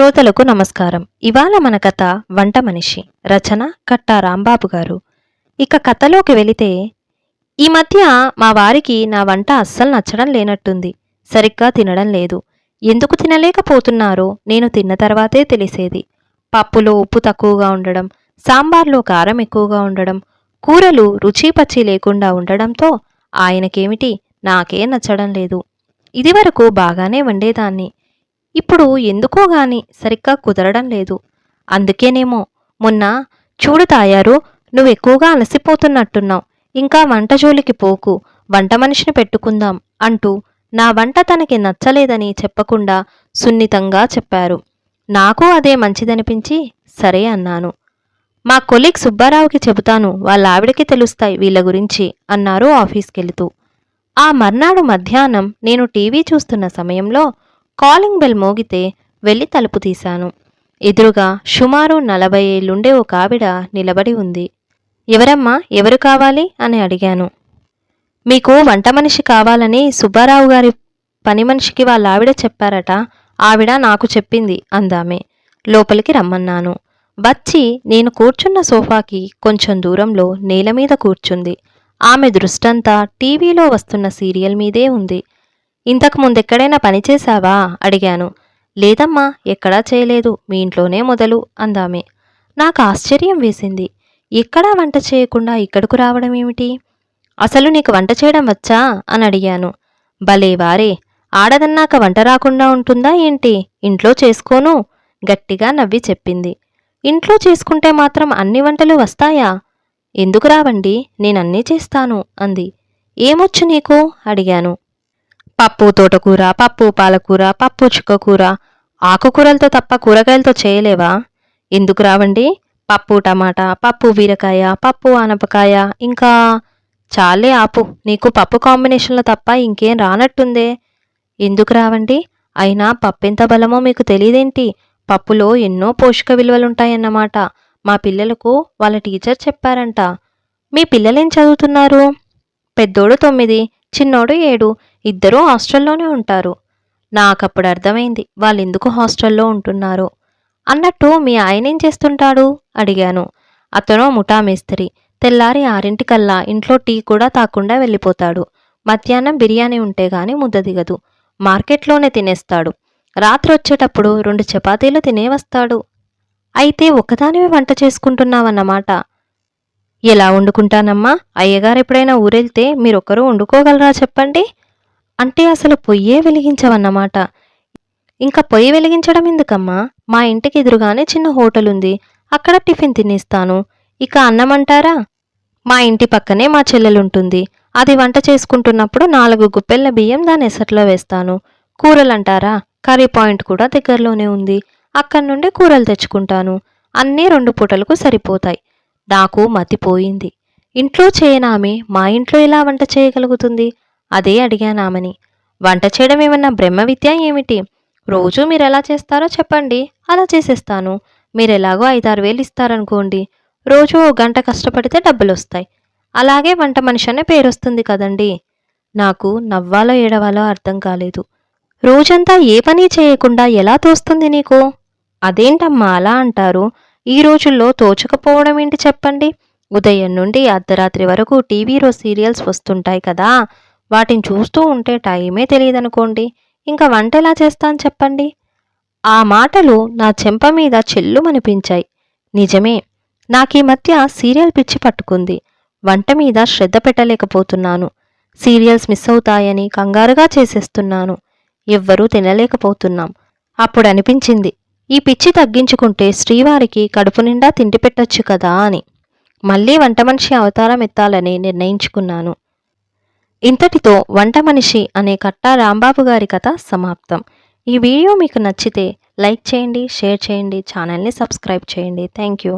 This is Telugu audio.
శ్రోతలకు నమస్కారం. ఇవాళ మన కథ వంట మనిషి రచన కట్టా రాంబాబు గారు. ఇక కథలోకి వెళితే ఈ మధ్య మా వారికి నా వంట అస్సలు నచ్చడం లేనట్టుంది. సరిగ్గా తినడం లేదు. ఎందుకు తినలేకపోతున్నారో నేను తిన్న తర్వాతే తెలిసేది. పప్పులో ఉప్పు తక్కువగా ఉండడం సాంబార్లో కారం ఎక్కువగా ఉండడం కూరలు రుచి పచ్చి లేకుండా ఉండడంతో ఆయనకేమిటి నాకే నచ్చడం లేదు. ఇదివరకు బాగానే వండేదాన్ని. ఇప్పుడు ఎందుకో గాని సరిగ్గా కుదరడం లేదు. అందుకేనేమో మొన్న చూడు తాయారు నువ్వు ఎక్కువగా అలసిపోతున్నట్టున్నావు. ఇంకా వంట జోలికి పోకు వంట మనిషిని పెట్టుకుందాం అంటూ నా వంట తనకి నచ్చలేదని చెప్పకుండా సున్నితంగా చెప్పారు. నాకు అదే మంచిదనిపించి సరే అన్నాను. మా కొలీగ్ సుబ్బారావుకి చెబుతాను వాళ్ళ ఆవిడకి తెలుస్తాయి వీళ్ళ గురించి అన్నారు ఆఫీస్కెళుతూ. ఆ మర్నాడు మధ్యాహ్నం నేను టీవీ చూస్తున్న సమయంలో కాలింగ్ బెల్ మోగితే వెళ్ళి తలుపు తీశాను. ఎదురుగా సుమారు నలభై ఏళ్ళుండే ఒక ఆవిడ నిలబడి ఉంది. ఎవరమ్మా? ఎవరు కావాలి? అని అడిగాను. మీకు వంట మనిషి కావాలని సుబ్బారావు గారి పని మనిషికి వాళ్ళ ఆవిడ చెప్పారట. ఆవిడ నాకు చెప్పింది అందామే. లోపలికి రమ్మన్నాను. వచ్చి నేను కూర్చున్న సోఫాకి కొంచెం దూరంలో నేల మీద కూర్చుంది. ఆమె దృష్టంతా టీవీలో వస్తున్న సీరియల్ మీదే ఉంది. ఇంతకు ముందెక్కడైనా పనిచేశావా అడిగాను. లేదమ్మా ఎక్కడా చేయలేదు. మీ ఇంట్లోనే మొదలు అందామే. నాకు ఆశ్చర్యం వేసింది. ఎక్కడా వంట చేయకుండా ఇక్కడకు రావడం ఏమిటి? అసలు నీకు వంట చేయడం వచ్చా? అని అడిగాను. భలే వారే ఆడదన్నాక వంట రాకుండా ఉంటుందా ఏంటి? ఇంట్లో చేసుకోను గట్టిగా నవ్వి చెప్పింది. ఇంట్లో చేసుకుంటే మాత్రం అన్ని వంటలు వస్తాయా? ఎందుకు రావండి? నేనన్నీ చేస్తాను అంది. ఏమొచ్చు నీకు? అడిగాను. పప్పు తోటకూర పప్పు పాలకూర పప్పు చుక్కకూర. ఆకుకూరలతో తప్ప కూరగాయలతో చేయలేవా? ఎందుకు రావండి? పప్పు టమాటా పప్పు బీరకాయ పప్పు ఆనపకాయ ఇంకా చాలే ఆపు. నీకు పప్పు కాంబినేషన్లో తప్ప ఇంకేం రానట్టుందే. ఎందుకు రావండి? అయినా పప్పెంత బలమో మీకు తెలియదేంటి? పప్పులో ఎన్నో పోషక విలువలుంటాయన్నమాట. మా పిల్లలకు వాళ్ళ టీచర్ చెప్పారంట. మీ పిల్లలేం చదువుతున్నారు? పెద్దోడు తొమ్మిది చిన్నోడు ఏడు. ఇద్దరూ హాస్టల్లోనే ఉంటారు. నాకప్పుడు అర్థమైంది వాళ్ళు ఎందుకు హాస్టల్లో ఉంటున్నారు? అన్నట్టు మీ ఆయన ఏం చేస్తుంటాడు? అడిగాను. అతను ముఠా మేస్త్రి. తెల్లారి ఆరింటికల్లా ఇంట్లో టీ కూడా తాకుండా వెళ్ళిపోతాడు. మధ్యాహ్నం బిర్యానీ ఉంటే గాని ముద్ద దిగదు. మార్కెట్లోనే తినేస్తాడు. రాత్రి వచ్చేటప్పుడు రెండు చపాతీలు తినే వస్తాడు. అయితే ఒకదానివే వంట చేసుకుంటున్నావన్నమాట. ఎలా వండుకుంటానమ్మా? అయ్యగారు ఎప్పుడైనా ఊరెళ్తే మీరొక్కరు వండుకోగలరా చెప్పండి? అంటే అసలు పొయ్యే వెలిగించవన్నమాట. ఇంకా పొయ్యి వెలిగించడం ఎందుకమ్మా? మా ఇంటికి ఎదురుగానే చిన్న హోటల్ ఉంది అక్కడ టిఫిన్ తినేస్తాను. ఇక అన్నం అంటారా మా ఇంటి పక్కనే మా చెల్లెలుంటుంది. అది వంట చేసుకుంటున్నప్పుడు నాలుగు గుప్పెళ్ళ బియ్యం దాని ఎసట్లో వేస్తాను. కూరలంటారా? కర్రీ పాయింట్ కూడా దగ్గరలోనే ఉంది. అక్కడి నుండి కూరలు తెచ్చుకుంటాను. అన్నీ రెండు పూటలకు సరిపోతాయి. నాకు మతిపోయింది ఇంట్లో చేయనామే? మా ఇంట్లో ఎలా వంట చేయగలుగుతుంది? అదే అడిగానామని వంట చేయడం ఏమన్నా బ్రహ్మ విద్య ఏమిటి? రోజు మీరు ఎలా చేస్తారో చెప్పండి. అలా చేసేస్తాను. మీరు ఎలాగో ఐదారు వేలు ఇస్తారనుకోండి రోజు ఓ గంట కష్టపడితే డబ్బులు వస్తాయి అలాగే వంట మనిషి అనే పేరు వస్తుంది కదండి. నాకు నవ్వాలో ఏడవాలో అర్థం కాలేదు. రోజంతా ఏ పని చేయకుండా ఎలా తోస్తుంది నీకు? అదేంటమ్మా అలా అంటారు? ఈ రోజుల్లో తోచకపోవడం ఏంటి చెప్పండి? ఉదయం నుండి అర్ధరాత్రి వరకు టీవీలో సీరియల్స్ వస్తుంటాయి కదా. వాటిని చూస్తూ ఉంటే టైమే తెలియదనుకోండి. ఇంకా వంట ఎలా చేస్తాను చెప్పండి? ఆ మాటలు నా చెంప మీద చెల్లుమనిపించాయి. నిజమే నాకీ మధ్య సీరియల్ పిచ్చి పట్టుకుంది. వంట మీద శ్రద్ధ పెట్టలేకపోతున్నాను. సీరియల్స్ మిస్ అవుతాయని కంగారుగా చేసేస్తున్నాను. ఎవ్వరూ తినలేకపోతున్నాం. అప్పుడు అనిపించింది ఈ పిచ్చి తగ్గించుకుంటే శ్రీవారికి కడుపు నిండా తిండి పెట్టొచ్చు కదా అని. మళ్ళీ వంట మనిషి అవతారం ఎత్తాలని నిర్ణయించుకున్నాను. ఇంతటితో వంట మనిషి అనే కట్టా రాంబాబు గారి కథ సమాప్తం. ఈ వీడియో మీకు నచ్చితే లైక్ చేయండి షేర్ చేయండి ఛానల్ని సబ్స్క్రైబ్ చేయండి. Thank you.